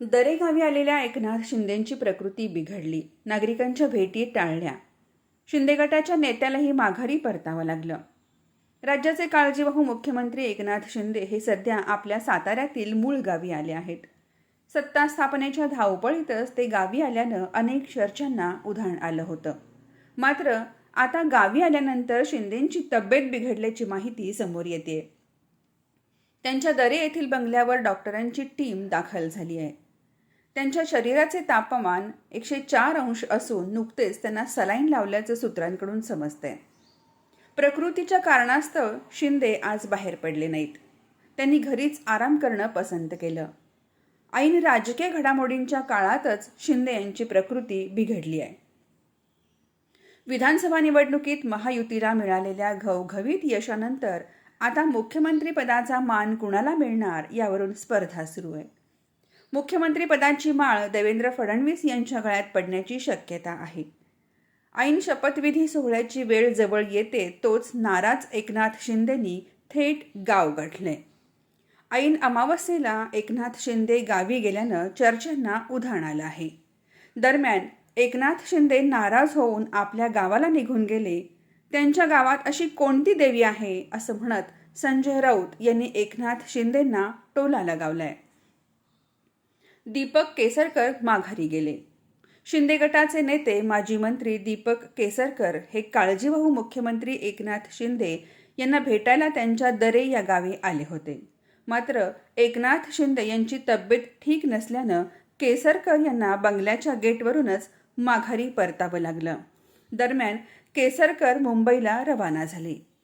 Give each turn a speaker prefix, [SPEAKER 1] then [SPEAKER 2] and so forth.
[SPEAKER 1] दरेगावी आलेल्या एकनाथ शिंदेंची प्रकृती बिघडली. नागरिकांच्या भेटी टाळल्या. शिंदे गटाच्या नेत्यालाही माघारी परतावं लागलं. राज्याचे काळजीवाहू मुख्यमंत्री एकनाथ शिंदे हे सध्या आपल्या साताऱ्यातील मूळ गावी आले आहेत. सत्ता स्थापनेच्या धावपळीतच ते गावी आल्यानं अनेक चर्चांना उधाण आलं होतं. मात्र आता गावी आल्यानंतर शिंदेंची तब्येत बिघडल्याची माहिती समोर येते त्यांच्या दरे येथील बंगल्यावर डॉक्टरांची टीम दाखल झाली आहे. त्यांच्या शरीराचे तापमान एकशे चार अंश असून नुकतेच त्यांना सलाईन लावल्याचं सूत्रांकडून समजतंय. प्रकृतीच्या कारणास्तव शिंदे आज बाहेर पडले नाहीत. त्यांनी घरीच आराम करणं पसंत केलं. ऐन राजकीय घडामोडींच्या काळातच शिंदे यांची प्रकृती बिघडली आहे. विधानसभा निवडणुकीत महायुतीला मिळालेल्या घवघवीत यशानंतर आता मुख्यमंत्रीपदाचा मान कुणाला मिळणार यावरून स्पर्धा सुरू आहे. मुख्यमंत्रीपदाची माळ देवेंद्र फडणवीस यांच्या गळ्यात पडण्याची शक्यता आहे. ऐन शपथविधी सोहळ्याची वेळ जवळ येते तोच नाराज एकनाथ शिंदेनी थेट गाव गाठले. ऐन अमावस्येला एकनाथ शिंदे गावी गेल्यानं चर्चांना उधाण आलं आहे. दरम्यान एकनाथ शिंदे नाराज होऊन आपल्या गावाला निघून गेले. त्यांच्या गावात अशी कोणती देवी आहे असं म्हणत संजय राऊत यांनी एकनाथ शिंदेंना टोला लगावलाय. दीपक केसरकर माघारी गेले. शिंदे गटाचे नेते माजी मंत्री दीपक केसरकर हे काळजीवाहू मुख्यमंत्री एकनाथ शिंदे यांना भेटायला त्यांच्या दरे या गावी आले होते. मात्र एकनाथ शिंदे यांची तब्येत ठीक नसल्यानं केसरकर यांना बंगल्याच्या गेटवरूनच माघारी परतावं लागलं. दरम्यान केसरकर मुंबईला रवाना झाले.